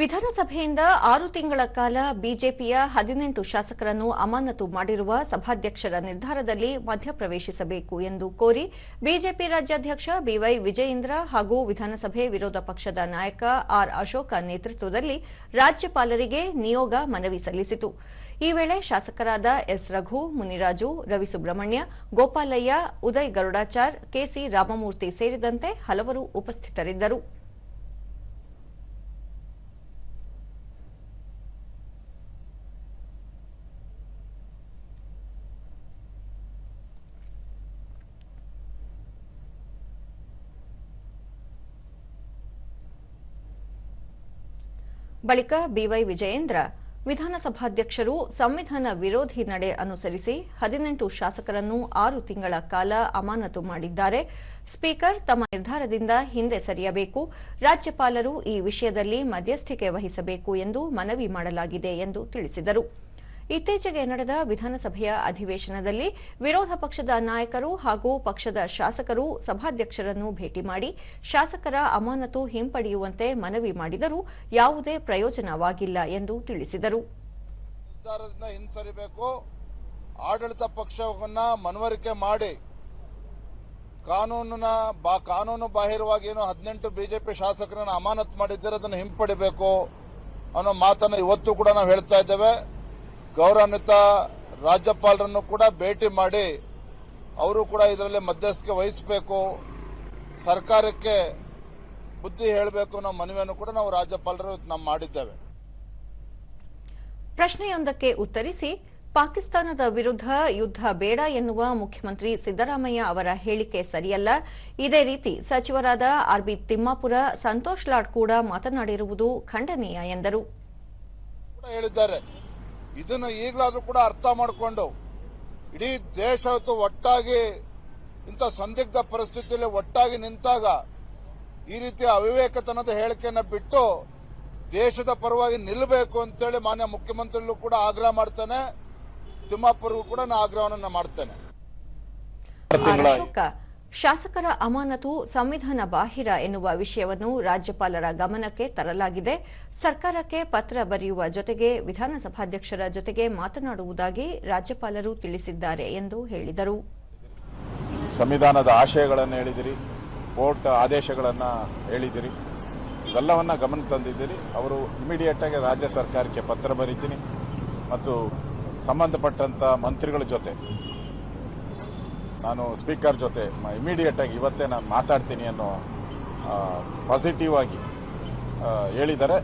ವಿಧಾನಸಭೆಯಿಂದ ಆರು ತಿಂಗಳ ಕಾಲ ಬಿಜೆಪಿಯ ಹದಿನೆಂಟು ಶಾಸಕರನ್ನು ಅಮಾನತು ಮಾಡಿರುವ ಸಭಾಧ್ಯಕ್ಷರ ನಿರ್ಧಾರದಲ್ಲಿ ಮಧ್ಯಪ್ರವೇಶಿಸಬೇಕು ಎಂದು ಕೋರಿ ಬಿಜೆಪಿ ರಾಜ್ಯಾಧ್ಯಕ್ಷ ಬಿವೈ ವಿಜಯೇಂದ್ರ ಹಾಗೂ ವಿಧಾನಸಭೆ ವಿರೋಧ ಪಕ್ಷದ ನಾಯಕ ಆರ್ ಅಶೋಕ ನೇತೃತ್ವದಲ್ಲಿ ರಾಜ್ಯಪಾಲರಿಗೆ ನಿಯೋಗ ಮನವಿ ಸಲ್ಲಿಸಿತು. ಈ ವೇಳೆ ಶಾಸಕರಾದ ಎಸ್ ರಘು, ಮುನಿರಾಜು ರವಿ ಸುಬ್ರಹ್ಮಣ್ಯ ಗೋಪಾಲಯ್ಯ, ಉದಯ್ ಗರುಡಾಚಾರ್ ಕೆಸಿ ರಾಮಮೂರ್ತಿ ಸೇರಿದಂತೆ ಹಲವರು ಉಪಸ್ಥಿತರಿದ್ದರು. ಬಳಿಕ ಬಿವೈ ವಿಜಯೇಂದ್ರ ವಿಧಾನಸಭಾಧ್ಯಕ್ಷರು ಸಂವಿಧಾನ ವಿರೋಧಿ ನಡೆ ಅನುಸರಿಸಿ ಹದಿನೆಂಟು ಶಾಸಕರನ್ನು ಆರು ತಿಂಗಳ ಕಾಲ ಅಮಾನತು ಮಾಡಿದ್ದಾರೆ. ಸ್ಪೀಕರ್ ತಮ್ಮ ನಿರ್ಧಾರದಿಂದ ಹಿಂದೆ ಸರಿಯಬೇಕು. ರಾಜ್ಯಪಾಲರು ಈ ವಿಷಯದಲ್ಲಿ ಮಧ್ಯಸ್ಥಿಕೆ ವಹಿಸಬೇಕು ಎಂದು ಮನವಿ ಮಾಡಲಾಗಿದೆ ಎಂದು ತಿಳಿಸಿದರು. ಇತ್ತೀಚೆಗೆ ನಡೆದ ವಿಧಾನಸಭೆಯ ಅಧಿವೇಶನದಲ್ಲಿ ವಿರೋಧ ಪಕ್ಷದ ನಾಯಕರು ಹಾಗೂ ಪಕ್ಷದ ಶಾಸಕರು ಸಭಾಧ್ಯಕ್ಷರನ್ನು ಭೇಟಿ ಮಾಡಿ ಶಾಸಕರ ಅಮಾನತು ಹಿಂಪಡೆಯುವಂತೆ ಮನವಿ ಮಾಡಿದರೂ ಯಾವುದೇ ಪ್ರಯೋಜನವಾಗಿಲ್ಲ ಎಂದು ತಿಳಿಸಿದರು. ಆಡಳಿತ ಪಕ್ಷವನ್ನ ಮನವರಿಕೆ ಮಾಡಿ. ಕಾನೂನಿನ ಬಾ, ಕಾನೂನು ಬಾಹಿರವಾಗಿ ಏನು ಹದಿನೆಂಟು ಬಿಜೆಪಿ ಶಾಸಕರನ್ನು ಅಮಾನತು ಮಾಡಿದ್ದರೆ, ಅದನ್ನು ಹಿಂಪಡಿಬೇಕು ಅನ್ನೋ ಮಾತನ್ನು ಇವತ್ತು ಕೂಡ ನಾವು ಹೇಳ್ತಾ ಇದ್ದೇವೆ. ಗೌರವಾನ್ವಿತ ರಾಜ್ಯಪಾಲರನ್ನು ಕೂಡ ಭೇಟಿ ಮಾಡಿ ಅವರು ಕೂಡ ಇದರಲ್ಲಿ ಮಧ್ಯಸ್ಥಿಕೆ ವಹಿಸಬೇಕು ಸರ್ಕಾರಕ್ಕೆ ಬುದ್ಧಿ ಹೇಳಬೇಕು ಅನ್ನೋ ಮನವಿಯನ್ನು ಕೂಡ ನಾವು ರಾಜ್ಯಪಾಲರು ನಾವು ಮಾಡಿದ್ದೇವೆ. ಪ್ರಶ್ನೆಯೊಂದಕ್ಕೆ ಉತ್ತರಿಸಿ ಪಾಕಿಸ್ತಾನದ ವಿರುದ್ಧ ಯುದ್ಧ ಬೇಡ ಎನ್ನುವ ಮುಖ್ಯಮಂತ್ರಿ ಸಿದ್ದರಾಮಯ್ಯ ಅವರ ಹೇಳಿಕೆ ಸರಿಯಲ್ಲ. ಇದೇ ರೀತಿ ಸಚಿವರಾದ ಆರ್ಬಿ ತಿಮ್ಮಾಪುರ ಸಂತೋಷ್ ಲಾಡ್ ಕೂಡ ಮಾತನಾಡಿರುವುದು ಖಂಡನೀಯ ಎಂದರು. ಕೂಡ ಹೇಳಿದ್ದಾರೆ. ಇದನ್ನು ಈಗಲಾದ್ರೂ ಕೂಡ ಅರ್ಥ ಮಾಡಿಕೊಂಡು ಇಡೀ ದೇಶ ಒಟ್ಟಾಗಿ ಇಂಥ ಸಂದಿಗ್ಧ ಪರಿಸ್ಥಿತಿಯಲ್ಲಿ ಒಟ್ಟಾಗಿ ನಿಂತಾಗ ಈ ರೀತಿಯ ಅವಿವೇಕತನದ ಹೇಳಿಕೆಯನ್ನ ಬಿಟ್ಟು ದೇಶದ ಪರವಾಗಿ ನಿಲ್ಲಬೇಕು ಅಂತೇಳಿ ಮಾನ್ಯ ಮುಖ್ಯಮಂತ್ರಿಗಳು ಕೂಡ ಆಗ್ರಹ ಮಾಡ್ತಾನೆ. ತಿಮ್ಮಾಪುರ್ಗೂ ಕೂಡ ನಾನು ಆಗ್ರಹವನ್ನು ಮಾಡ್ತೇನೆ. ಶಾಸಕರ ಅಮಾನತು ಸಂವಿಧಾನ ಬಾಹಿರ ಎನ್ನುವ ವಿಷಯವನ್ನು ರಾಜ್ಯಪಾಲರ ಗಮನಕ್ಕೆ ತರಲಾಗಿದೆ. ಸರ್ಕಾರಕ್ಕೆ ಪತ್ರ ಬರೆಯುವ ಜೊತೆಗೆ ವಿಧಾನಸಭಾಧ್ಯಕ್ಷರ ಜೊತೆಗೆ ಮಾತನಾಡುವುದಾಗಿ ರಾಜ್ಯಪಾಲರು ತಿಳಿಸಿದ್ದಾರೆ ಎಂದು ಹೇಳಿದರು. ಸಂವಿಧಾನದ ಆಶಯಗಳನ್ನು ಹೇಳಿದಿರಿ, ಕೋರ್ಟ್ ಆದೇಶಗಳನ್ನು ಹೇಳಿದಿರಿ, ಇವೆಲ್ಲವನ್ನ ಗಮನ ತಂದಿದ್ದೀರಿ. ಅವರು ಇಮಿಡಿಯೇಟ್ ಆಗಿ ರಾಜ್ಯ ಸರ್ಕಾರಕ್ಕೆ ಪತ್ರ ಬರೀತೀನಿ. ಮತ್ತು ಸಂಬಂಧಪಟ್ಟಂತ ಮಂತ್ರಿಗಳ ಜೊತೆ ನಾನು ಸ್ಪೀಕರ್ ಜೊತೆ ಇಮಿಡಿಯೇಟ್ ಆಗಿ ಇವತ್ತೇ ನಾನು ಮಾತಾಡ್ತೀನಿ ಅನ್ನೋ ಪಾಸಿಟಿವ್ ಆಗಿ ಹೇಳಿದ್ದಾರೆ.